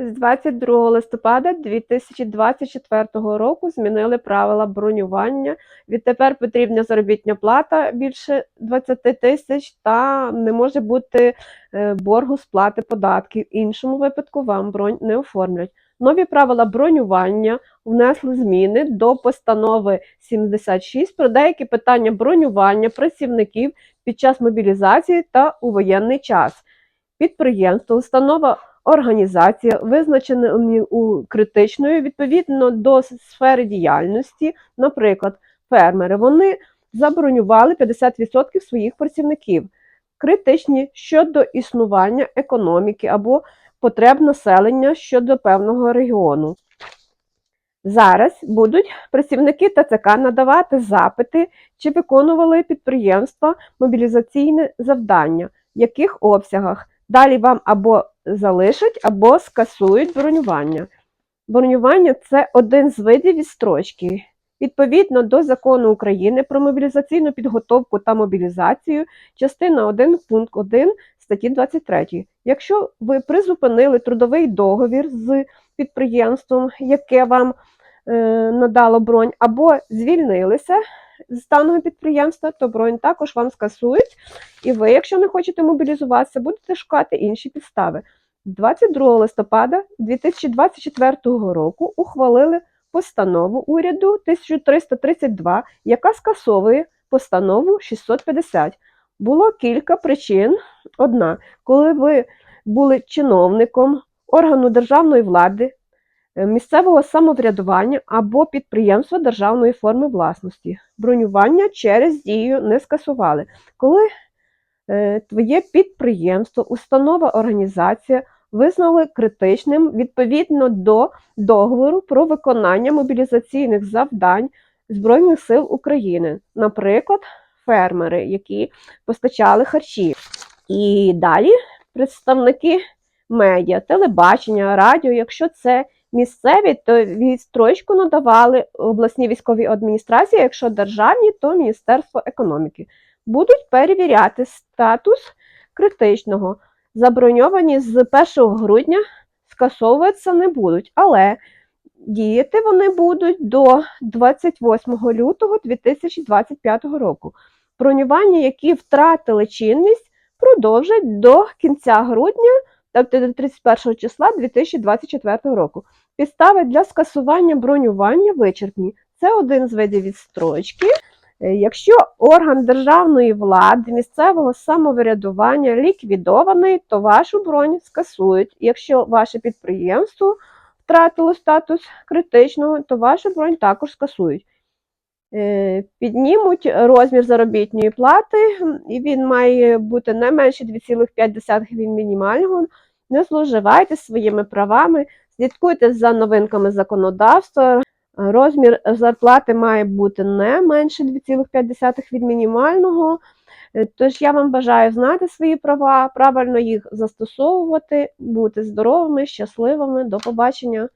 З 22 листопада 2024 року змінили правила бронювання. Відтепер потрібна заробітна плата більше 20 тисяч та не може бути е, боргу сплати податків. В іншому випадку вам бронь не оформлять. Нові правила бронювання внесли зміни до постанови 76 про деякі питання бронювання працівників під час мобілізації та у воєнний час. Підприємство, установа, організація визначені у критичною відповідно до сфери діяльності, наприклад, фермери. Вони забронювали 50% своїх працівників, критичні щодо існування економіки або потреб населення щодо певного регіону. Зараз будуть працівники ТЦК надавати запити, чи виконували підприємства мобілізаційне завдання, в яких обсягах. Далі вам або залишать, або скасують бронювання. Бронювання це один з видів відстрочки. Відповідно до закону України про мобілізаційну підготовку та мобілізацію, частина 1 пункт 1 статті 23. Якщо ви призупинили трудовий договір з підприємством, яке вам надало бронь, або звільнилися з даного підприємства, то бронь також вам скасують, і ви, якщо не хочете мобілізуватися, будете шукати інші підстави. 22 листопада 2024 року ухвалили постанову уряду 1332, яка скасовує постанову 650. Було кілька причин. Одна, коли ви були чиновником органу державної влади, е, місцевого самоврядування або підприємства державної форми власності. Бронювання через дію не скасували. Коли е, твоє підприємство, установа, організація визнали критичним відповідно до договору про виконання мобілізаційних завдань Збройних сил України, наприклад, фермери, які постачали харчі. І далі представники медіа, телебачення, радіо, якщо це місцеві, то відстрочку надавали обласні військові адміністрації, якщо державні, то Міністерство економіки. Будуть перевіряти статус критичного. Заброньовані з 1 грудня скасовуватися не будуть, але діяти вони будуть до 28 лютого 2025 року. Бронювання, які втратили чинність, продовжать до кінця грудня, тобто до 31 числа 2024 року. Підстави для скасування бронювання вичерпні. Це один з видів відстрочки. Е, Якщо орган державної влади, місцевого самоврядування ліквідований, то вашу бронь скасують. Якщо ваше підприємство втратило статус критичного, то вашу бронь також скасують. Е, Піднімуть розмір заробітної плати, і він має бути не менше 2,5 від мінімального. Не зловживайте своїми правами, слідкуйте за новинками законодавства. Розмір зарплати має бути не менше 2,5 від мінімального. Тож я вам бажаю знати свої права, правильно їх застосовувати, бути здоровими, щасливими. До побачення!